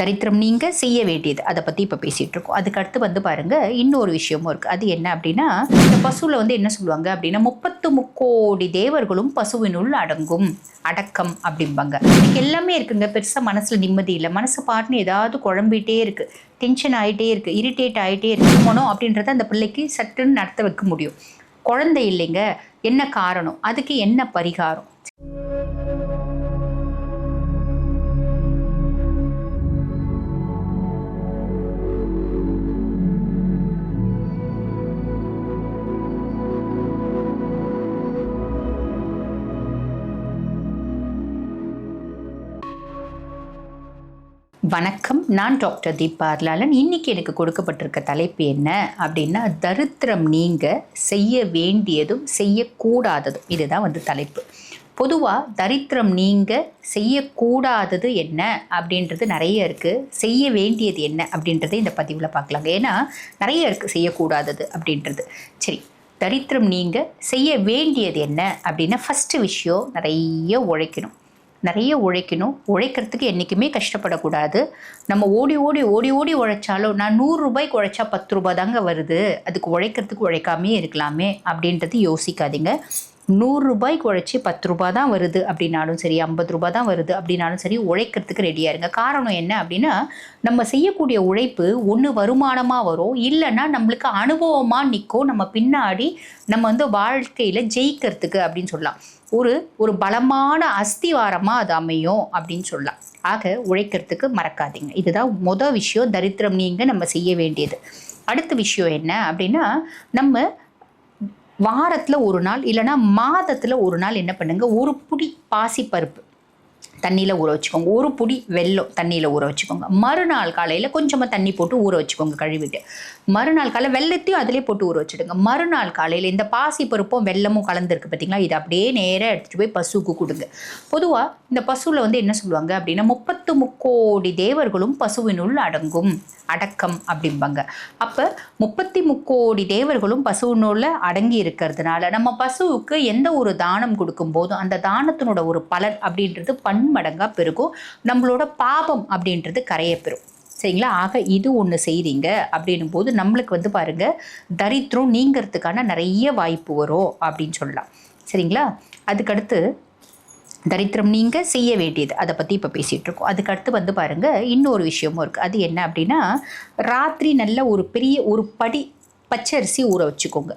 தரித்திரம் நீங்கள் செய்ய வேண்டியது. அதை பற்றி இப்போ பேசிகிட்டு இருக்கோம் அதுக்கடுத்து வந்து பாருங்கள் இன்னொரு விஷயமும் இருக்குது அது என்ன அப்படின்னா இந்த பசுவில் வந்து என்ன சொல்லுவாங்க அப்படின்னா முப்பத்து முக்கோடி தேவர்களும் பசுவினுள் அடங்கும். அடக்கம் அப்படிம்பாங்க. எல்லாமே இருக்குங்க. பெருசாக மனசில் நிம்மதி இல்லை. மனசு பாட்டுன்னு ஏதாவது குழம்பிகிட்டே இருக்குது டென்ஷன் ஆகிட்டே இருக்குது இரிட்டேட் ஆகிட்டே இருக்கு. மனம் அப்படின்றத அந்த பிள்ளைக்கு சட்டுன்னு நடத்த வைக்க முடியும். குழந்தை இல்லைங்க. என்ன காரணம்? அதுக்கு என்ன பரிகாரம்? வணக்கம். நான் டாக்டர் தீபா அர்லாலன். இன்னைக்கு எனக்கு கொடுக்கப்பட்டிருக்க தலைப்பு என்ன அப்படின்னா தரித்திரம் நீங்க செய்ய வேண்டியதும் செய்யக்கூடாததும். இதுதான் வந்து தலைப்பு. பொதுவாக தரித்திரம் நீங்க செய்யக்கூடாதது என்ன அப்படின்றது நிறைய இருக்குது செய்ய வேண்டியது என்ன அப்படின்றத இந்த பதிவில் பார்க்கலாங்க. ஏன்னா நிறைய இருக்குது செய்யக்கூடாதது அப்படின்றது. சரி தரித்திரம் நீங்க செய்ய வேண்டியது என்ன அப்படின்னா ஃபஸ்ட்டு விஷயம் நிறைய உழைக்கணும். நிறைய உழைக்கணும். உழைக்கிறதுக்கு என்றைக்குமே கஷ்டப்படக்கூடாது. நம்ம ஓடி ஓடி ஓடி ஓடி உழைச்சாலும் நான் நூறுரூபாய்க்கு உழைச்சா பத்து ரூபாய் தாங்க வருது. அதுக்கு உழைக்கிறதுக்கு உழைக்காமே இருக்கலாமே அப்படின்றது யோசிக்காதீங்க. நூறுரூபாய்க்கு உழைச்சி பத்து ரூபா தான் வருது அப்படின்னாலும் சரி ஐம்பது ரூபா தான் வருது அப்படின்னாலும் சரி உழைக்கிறதுக்கு ரெடியாக இருங்க. காரணம் என்ன அப்படின்னா நம்ம செய்யக்கூடிய உழைப்பு ஒன்று வருமானமாக வரும். இல்லைன்னா நம்மளுக்கு அனுபவமாக நிற்கும் நம்ம பின்னாடி நம்ம வந்து வாழ்க்கையில் ஜெயிக்கிறதுக்கு அப்படின்னு சொல்லலாம். ஒரு ஒரு பலமான அஸ்திவாரமாக அது அமையும் அப்படின்னு சொல்லலாம். ஆக உழைக்கிறதுக்கு மறக்காதீங்க. இதுதான் மொதல் விஷயம். தரித்திரம் நீங்கள் நம்ம செய்ய வேண்டியது. அடுத்த விஷயம் என்ன அப்படின்னா நம்ம வாரத்தில் ஒரு நாள் இல்லைன்னா மாதத்தில் ஒரு நாள் என்ன பண்ணுங்கள் ஒரு புடி பாசிப்பருப்பு தண்ணியில் ஊற வச்சுக்கோங்க. ஒரு புடி வெள்ளம் தண்ணியில் ஊற வச்சுக்கோங்க. மறுநாள் காலையில் கொஞ்சமாக தண்ணி போட்டு ஊற வச்சுக்கோங்க கழுவிட்டு. மறுநாள் காலை வெள்ளத்தையும் அதிலே போட்டு ஊற வச்சுடுங்க. மறுநாள் காலையில் இந்த பாசி பருப்பும் வெள்ளமும் கலந்துருக்கு பார்த்தீங்களா இதை அப்படியே நேராக எடுத்துகிட்டு போய் பசுவுக்கு கொடுங்க. பொதுவாக இந்த பசுவில் வந்து என்ன சொல்லுவாங்க அப்படின்னா முப்பத்து முக்கோடி தேவர்களும் பசுவினுள் அடங்கும். அடக்கம் அப்படிம்பாங்க. அப்போ முப்பத்தி முக்கோடி தேவர்களும் பசுவினுள்ள அடங்கி இருக்கிறதுனால நம்ம பசுவுக்கு எந்த ஒரு தானம் கொடுக்கும் போதும் அந்த தானத்தினோட ஒரு பலன் அப்படின்றது பன்மடங்காக பெருகும். நம்மளோட பாபம் அப்படின்றது கரையை பெறும். சரிங்களா? ஆக இது ஒன்று செய்கிறீங்க அப்படின்னும் போது நம்மளுக்கு வந்து பாருங்கள் தரித்திரம் நீங்கிறதுக்கான நிறைய வாய்ப்பு வரும் அப்படின்னு சொல்லலாம். சரிங்களா? அதுக்கடுத்து தரித்திரம் நீங்கள் செய்ய வேண்டியது. அதை பற்றி இப்போ பேசிகிட்டு இருக்கோம். அதுக்கடுத்து வந்து பாருங்கள் இன்னொரு விஷயமும் இருக்குது அது என்ன அப்படின்னா ராத்திரி நல்ல ஒரு பெரிய ஒரு படி பச்சரிசி ஊற வச்சுக்கோங்க.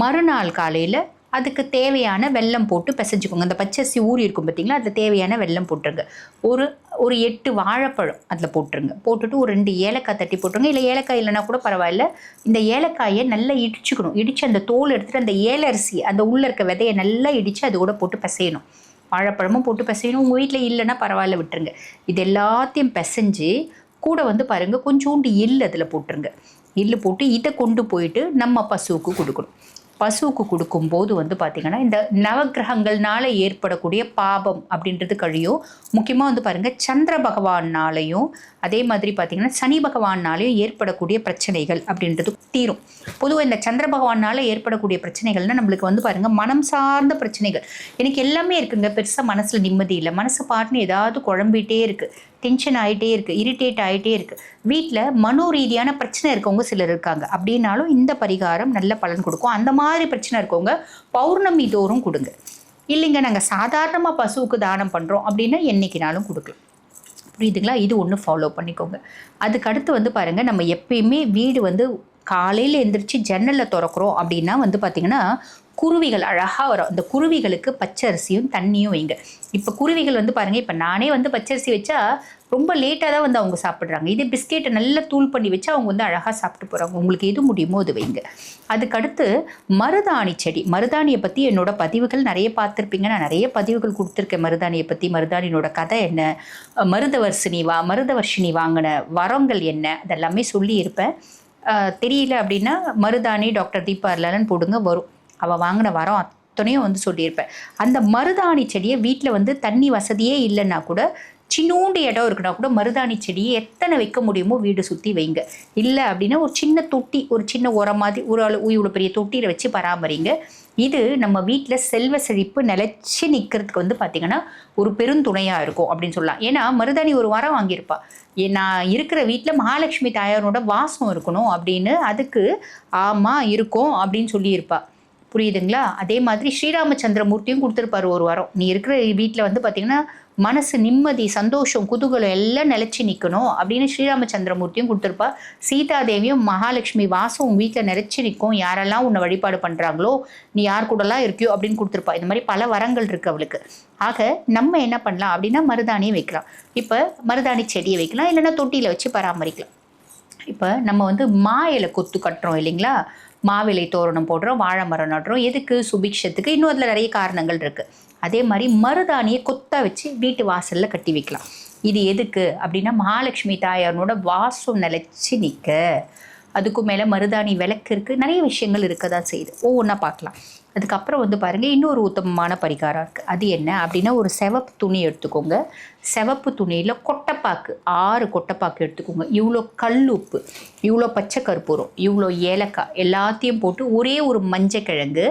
மறுநாள் காலையில் அதுக்கு தேவையான வெல்லம் போட்டு பிசைஞ்சுக்கோங்க. அந்த பச்சரிசி ஊறி இருக்கும் பார்த்தீங்களா அதில் தேவையான வெல்லம் போட்டுருங்க. ஒரு ஒரு எட்டு வாழைப்பழம் அதில் போட்டுருங்க. போட்டுட்டு ஒரு ரெண்டு ஏலக்காய் தட்டி போட்டுருங்க. இல்லை ஏலக்காய் இல்லைனா கூட பரவாயில்ல. இந்த ஏலக்காயை நல்லா இடிச்சுக்கணும். இடித்து அந்த தோல் எடுத்துகிட்டு அந்த ஏலரிசி அந்த உள்ளே இருக்க விதையை நல்லா இடித்து அது கூட போட்டு பிசையணும். வாழைப்பழமும் போட்டு பிசையணும். உங்கள் வீட்டில் இல்லைன்னா பரவாயில்ல விட்டுருங்க. இது எல்லாத்தையும் பிசைஞ்சு கூட வந்து பாருங்கள் கொஞ்சோண்டு எள் அதில் போட்டுருங்க. எள்ளு போட்டு இதை கொண்டு போயிட்டு நம்ம பசுவுக்கு கொடுக்கணும். பசுவுக்கு கொடுக்கும்போது வந்து பார்த்திங்கன்னா இந்த நவகிரகங்கள்னால ஏற்படக்கூடிய பாபம் அப்படின்றது கழியும். முக்கியமாக வந்து பாருங்கள் சந்திர பகவான்னாலையும் அதே மாதிரி பார்த்திங்கன்னா சனி பகவான்னாலையும் ஏற்படக்கூடிய பிரச்சனைகள் அப்படின்றது தீரும். பொதுவாக இந்த சந்திர பகவானால் ஏற்படக்கூடிய பிரச்சனைகள்னால் நம்மளுக்கு வந்து பாருங்கள் மனம் சார்ந்த பிரச்சனைகள். எனக்கு எல்லாமே இருக்குங்க பெருசாக மனசில் நிம்மதி இல்லை. மனசு பாட்டுன்னு ஏதாவது குழம்பிகிட்டே இருக்குது டென்ஷன் ஆகிட்டே இருக்குது இரிட்டேட் ஆகிட்டே இருக்குது வீட்டில் மனோ ரீதியான பிரச்சனை இருக்கவங்க சிலர் இருக்காங்க. அப்படின்னாலும் இந்த பரிகாரம் நல்ல பலன் கொடுக்கும். அந்த மாதிரி பிரச்சனை இருக்கவங்க பௌர்ணமி தோறும் கொடுங்க. இல்லைங்க நாங்கள் சாதாரணமாக பசுவுக்கு தானம் பண்ணுறோம் அப்படின்னா என்றைக்கினாலும் கொடுக்கலாம். புரியுதுங்களா? இது ஒன்று ஃபாலோ பண்ணிக்கோங்க. அதுக்கு அடுத்து வந்து பாருங்கள் நம்ம எப்பயுமே வீடு வந்து காலையில் எழுந்திரிச்சு ஜன்னலில் திறக்கிறோம் அப்படின்னா வந்து பார்த்திங்கன்னா குருவிகள் அழகாக வரும். அந்த குருவிகளுக்கு பச்சரிசியும் தண்ணியும் வைங்க. இப்போ குருவிகள் வந்து பாருங்கள் இப்போ நானே வந்து பச்சரிசி வச்சா ரொம்ப லேட்டாக தான் வந்து அவங்க சாப்பிட்றாங்க. இதே பிஸ்கெட்டை நல்லா தூள் பண்ணி வச்சா அவங்க வந்து அழகாக சாப்பிட்டு போகிறாங்க உங்களுக்கு எது முடியுமோ அது வைங்க. அதுக்கடுத்து மருதாணி செடி. மருதாணியை பற்றி என்னோடய பதிவுகள் நிறைய பார்த்துருப்பீங்க. நான் நிறைய பதிவுகள் கொடுத்துருக்கேன். மருதாணியை பற்றி மருதாணியினோட கதை என்ன மருதவர்ஷினி வா மருதவர்ஷினி வாங்கின வரங்கள் என்ன அதெல்லாமே சொல்லியிருப்பேன். தெரியல அப்படின்னா மருதாணி டாக்டர் தீபா அர்லாலன் போடுங்க. வரும். அவள் வாங்கின வரம் அத்தனையும் வந்து சொல்லியிருப்பேன். அந்த மருதாணி செடியை வீட்டில் வந்து தண்ணி வசதியே இல்லைன்னா கூட சின்னூண்டு இடம் இருக்குன்னா கூட மருதாணி செடியை எத்தனை வைக்க முடியுமோ வீடு சுற்றி வைங்க. இல்லை அப்படின்னா ஒரு சின்ன தொட்டி ஒரு சின்ன உரம் மாதிரி ஒரு அளவு இவ்வளோ பெரிய தொட்டியில் வச்சு பராமரிங்க. இது நம்ம வீட்டில் செல்வ செழிப்பு நிலைச்சி நிற்கிறதுக்கு வந்து பார்த்திங்கன்னா ஒரு பெருந்துணையாக இருக்கும் அப்படின்னு சொல்லலாம். ஏன்னா மருதாணி ஒரு வாரம் வாங்கியிருப்பா. நான் இருக்கிற வீட்டில் மகாலட்சுமி தாயாரோட வாசம் இருக்கணும் அப்படின்னு அதுக்கு ஆமாம் இருக்கும் அப்படின்னு சொல்லியிருப்பாள் புரியுதுங்களா? அதே மாதிரி ஸ்ரீராமச்சந்திரமூர்த்தியும் கொடுத்துருப்பாரு ஒரு வாரம். நீ இருக்கிற வீட்டில் வந்து பார்த்தீங்கன்னா மனசு நிம்மதி சந்தோஷம் குதூகலம் எல்லாம் நிலைச்சி நிற்கணும் அப்படின்னு ஸ்ரீராமச்சந்திரமூர்த்தியும் கொடுத்துருப்பா. சீதாதேவியும் மகாலட்சுமி வாசம் உன் வீட்டில் நிலச்சி நிற்கும் யாரெல்லாம் உன்னை வழிபாடு பண்ணுறாங்களோ நீ யார் கூடலாம் இருக்கியோ அப்படின்னு கொடுத்துருப்பா. இந்த மாதிரி பல வரங்கள் இருக்குது அவளுக்கு. ஆக நம்ம என்ன பண்ணலாம் அப்படின்னா மருதாணியை வைக்கலாம். இப்போ மருதாணி செடியை வைக்கலாம். இல்லைன்னா தொட்டியில் வச்சு பராமரிக்கலாம். இப்போ நம்ம வந்து மா இலை கொத்து கட்டுறோம் இல்லைங்களா? மாவிலை தோரணம் போடுறோம் வாழை மரம் நடுறோம். எதுக்கு? சுபிக்ஷத்துக்கு. இன்னும் அதில் நிறைய காரணங்கள் இருக்குது அதே மாதிரி மருதாணியை கொத்தா வச்சு வீட்டு வாசலில் கட்டி வைக்கலாம். இது எதுக்கு? அப்படின்னா மகாலட்சுமி தாயாரோட வாசம் நிலைச்சி நிற்க அதுக்கும் மேலே மருதாணி விளக்கு இருக்குது நிறைய விஷயங்கள் இருக்க தான் செய்யுது. ஒவ்வொன்றா பார்க்கலாம். அதுக்கப்புறம் வந்து பாருங்கள் இன்னொரு உத்தமமான பரிகாரம் இருக்குது அது என்ன? அப்படின்னா ஒரு சிவப்பு துணி எடுத்துக்கோங்க. சிவப்பு துணியில் கொட்டைப்பாக்கு ஆறு கொட்டைப்பாக்கு எடுத்துக்கோங்க. இவ்வளோ கல் உப்பு இவ்வளோ பச்சை கருப்பூரம் இவ்வளோ ஏலக்காய் எல்லாத்தையும் போட்டு ஒரே ஒரு மஞ்சக்கிழங்கு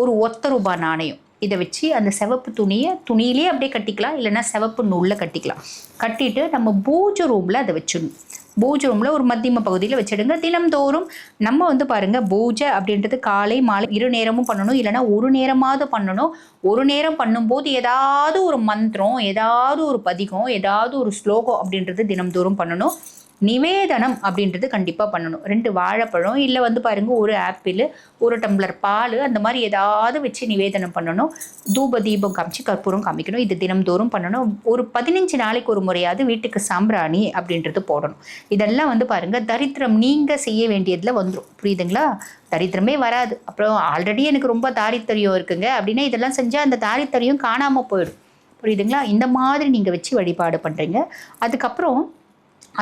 ஒரு ஒத்த ரூபாய் நாணயம். இதை வச்சு அந்த சிவப்பு துணியை துணியிலே அப்படியே கட்டிக்கலாம் இல்லைன்னா சிவப்பு நூலில் கட்டிக்கலாம். கட்டிட்டு நம்ம பூஜை ரூமில் அதை வச்சிடணும். பூஜை ரூமில் ஒரு மத்தியம பகுதியில் வச்சிடுங்க. தினம்தோறும் நம்ம வந்து பாருங்கள் பூஜை அப்படின்றது காலை மாலை இரு நேரமும் பண்ணணும். இல்லைன்னா ஒரு நேரமாவது பண்ணணும். ஒரு நேரம் பண்ணும்போது ஏதாவது ஒரு மந்திரம் ஏதாவது ஒரு பதிகம் ஏதாவது ஒரு ஸ்லோகம் அப்படின்றது தினம்தோறும் பண்ணணும். நிவேதனம் அப்படின்றது கண்டிப்பாக பண்ணணும். ரெண்டு வாழைப்பழம் இல்லை வந்து பாருங்கள் ஒரு ஆப்பிள் ஒரு டம்ளர் பால் அந்த மாதிரி ஏதாவது வச்சு நிவேதனம் பண்ணணும். தூப தீபம் காமிச்சு கற்பூரம் காமிக்கணும். இது தினம்தோறும் பண்ணணும். ஒரு பதினஞ்சு நாளைக்கு ஒரு முறையாவது வீட்டுக்கு சாம்பிராணி அப்படின்றது போடணும். இதெல்லாம் வந்து பாருங்கள் தரித்திரம் நீங்கள் செய்ய வேண்டியதில் வந்துடும் புரியுதுங்களா? தரித்திரமே வராது. அப்புறம் ஆல்ரெடி எனக்கு ரொம்ப தாரித்தரியம் இருக்குங்க. அப்படின்னா இதெல்லாம் செஞ்சால் அந்த தாரித்தரியம் காணாமல் போயிடும். புரியுதுங்களா? இந்த மாதிரி நீங்கள் வச்சு வழிபாடு பண்ணுறீங்க அதுக்கப்புறம்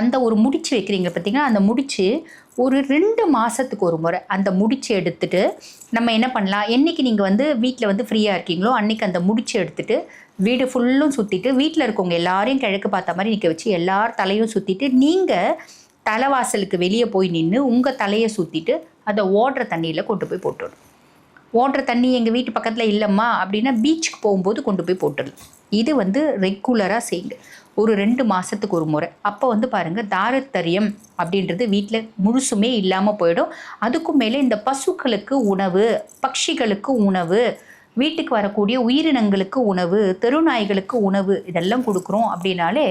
அந்த ஒரு முடிச்சு வைக்கிறீங்க பார்த்தீங்கன்னா அந்த முடிச்சு ஒரு ரெண்டு மாதத்துக்கு ஒரு முறை அந்த முடிச்சு எடுத்துட்டு நம்ம என்ன பண்ணலாம்? என்றைக்கு நீங்கள் வந்து வீட்டில் வந்து ஃப்ரீயாக இருக்கீங்களோ அன்னைக்கு அந்த முடிச்சு எடுத்துட்டு வீடு ஃபுல்லும் சுற்றிட்டு வீட்டில் இருக்கவங்க எல்லாரையும் கிழக்கு பார்த்த மாதிரி நிற்க வச்சு எல்லார் தலையும் சுற்றிட்டு நீங்கள் தலைவாசலுக்கு வெளியே போய் நின்று உங்கள் தலையை சுற்றிட்டு அதை ஓடுற தண்ணியில் கொண்டு போய் போட்டுடணும். ஓடுற தண்ணி எங்கள் வீட்டு பக்கத்தில் இல்லைம்மா அப்படின்னா பீச்சுக்கு போகும்போது கொண்டு போய் போட்டுடலாம் இது வந்து ரெகுலராக செய்யுங்க. ஒரு ரெண்டு மாதத்துக்கு ஒரு முறை. அப்போ வந்து பாருங்கள் தாரத்தரியம் அப்படின்றது வீட்டில் முழுசுமே இல்லாமல் போயிடும். அதுக்கும் மேலே இந்த பசுக்களுக்கு உணவு பட்சிகளுக்கு உணவு வீட்டுக்கு வரக்கூடிய உயிரினங்களுக்கு உணவு தெருநாய்களுக்கு உணவு இதெல்லாம் கொடுக்குறோம் அப்படின்னாலே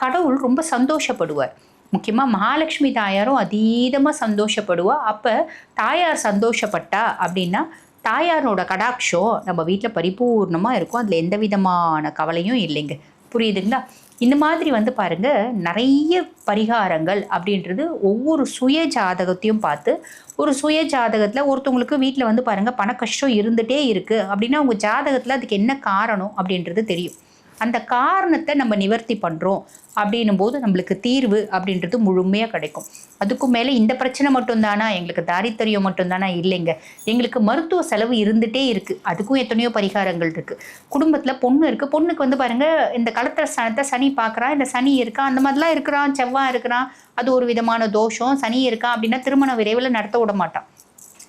கடவுள் ரொம்ப சந்தோஷப்படுவார். முக்கியமாக மகாலட்சுமி தாயாரும் அதீதமாக சந்தோஷப்படுவா. அப்போ தாயார் சந்தோஷப்பட்டா அப்படின்னா தாயாரோட கடாட்சம் நம்ம வீட்டில் பரிபூர்ணமாக இருக்கும். அதில் எந்த விதமான கவலையும் இல்லைங்க. புரியுதுங்களா? இந்த மாதிரி வந்து பாருங்க நிறைய பரிகாரங்கள் அப்படின்றது ஒவ்வொரு சுய ஜாதகத்தையும் பார்த்து ஒரு சுய ஜாதகத்தில் ஒருத்தவங்களுக்கு வீட்டில் வந்து பாருங்க பண கஷ்டம் இருந்துகிட்டே இருக்குது அப்படின்னா உங்கள் ஜாதகத்தில் அதுக்கு என்ன காரணம் அப்படின்றது தெரியும். அந்த காரணத்தை நம்ம நிவர்த்தி பண்ணுறோம் அப்படின்னும் போது நம்மளுக்கு தீர்வு அப்படின்றது முழுமையாக கிடைக்கும். அதுக்கும் மேலே இந்த பிரச்சனை மட்டும்தானா? எங்களுக்கு தாரித்தரியம் மட்டும்தானா? இல்லைங்க. எங்களுக்கு மருத்துவ செலவு இருந்துகிட்டே இருக்குது அதுக்கும் எத்தனையோ பரிகாரங்கள் இருக்குது குடும்பத்தில் பொண்ணு இருக்குது பொண்ணுக்கு வந்து பாருங்கள் இந்த கலத்திர ஸ்தானத்தை சனி பார்க்குறான் இந்த சனி இருக்கா அந்த மாதிரிலாம் இருக்கிறான். செவ்வாய் இருக்கிறான். அது ஒரு விதமான தோஷம். சனி இருக்கான் அப்படின்னா திருமணம் விரைவில் நடத்த விட மாட்டான்.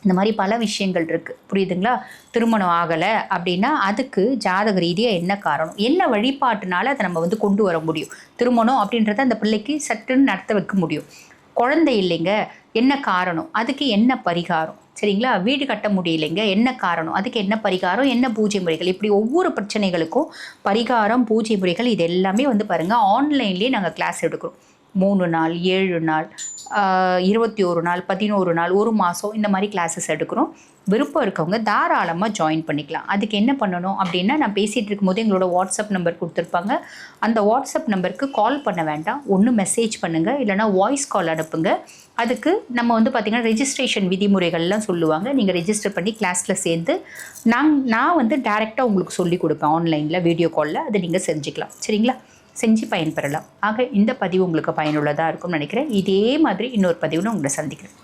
இந்த மாதிரி பல விஷயங்கள் இருக்குது புரியுதுங்களா? திருமணம் ஆகலை அப்படின்னா அதுக்கு ஜாதக ரீதியாக என்ன காரணம்? என்ன வழிபாட்டுனால அதை நம்ம வந்து கொண்டு வர முடியும்? திருமணம் அப்படின்றத அந்த பிள்ளைக்கு சட்டுன்னு நடத்த வைக்க முடியும். குழந்தை இல்லைங்க என்ன காரணம்? அதுக்கு என்ன பரிகாரம்? சரிங்களா? வீடு கட்ட முடியலைங்க என்ன காரணம்? அதுக்கு என்ன பரிகாரம்? என்ன பூஜை முறைகள்? இப்படி ஒவ்வொரு பிரச்சனைகளுக்கும் பரிகாரம் பூஜை முறைகள் இது எல்லாமே வந்து பாருங்கள் ஆன்லைன்லேயே நாங்கள் கிளாஸ் எடுக்கிறோம். மூணு நாள் ஏழு நாள் இருபத்தி ஒரு நாள் பதினோரு நாள் ஒரு மாதம் இந்த மாதிரி கிளாஸஸ் எடுக்கிறோம். விருப்பம் இருக்கவங்க தாராளமாக ஜாயின் பண்ணிக்கலாம். அதுக்கு என்ன பண்ணணும் அப்படின்னா நான் பேசிகிட்டு இருக்கும்போது எங்களோட வாட்ஸ்அப் நம்பர் கொடுத்துருப்பாங்க. அந்த வாட்ஸ்அப் நம்பருக்கு கால் பண்ண வேண்டாம். ஒன்று மெசேஜ் பண்ணுங்கள் இல்லைனா வாய்ஸ் கால் அனுப்புங்க. அதுக்கு நம்ம வந்து பார்த்திங்கன்னா ரெஜிஸ்ட்ரேஷன் விதிமுறைகள்லாம் சொல்லுவாங்க. நீங்கள் ரெஜிஸ்டர் பண்ணி கிளாஸில் சேர்ந்து நான் நான் வந்து டேரெக்டாக உங்களுக்கு சொல்லி கொடுப்பேன் ஆன்லைனில் வீடியோ காலில் அதை நீங்கள் செஞ்சுக்கலாம். சரிங்களா? செஞ்சு பயன்பெறலாம். ஆக இந்த பதிவு உங்களுக்கு பயனுள்ளதாக இருக்கும்னு நினைக்கிறேன். இதே மாதிரி இன்னொரு பதிவில் உங்களை சந்திக்கிறேன்.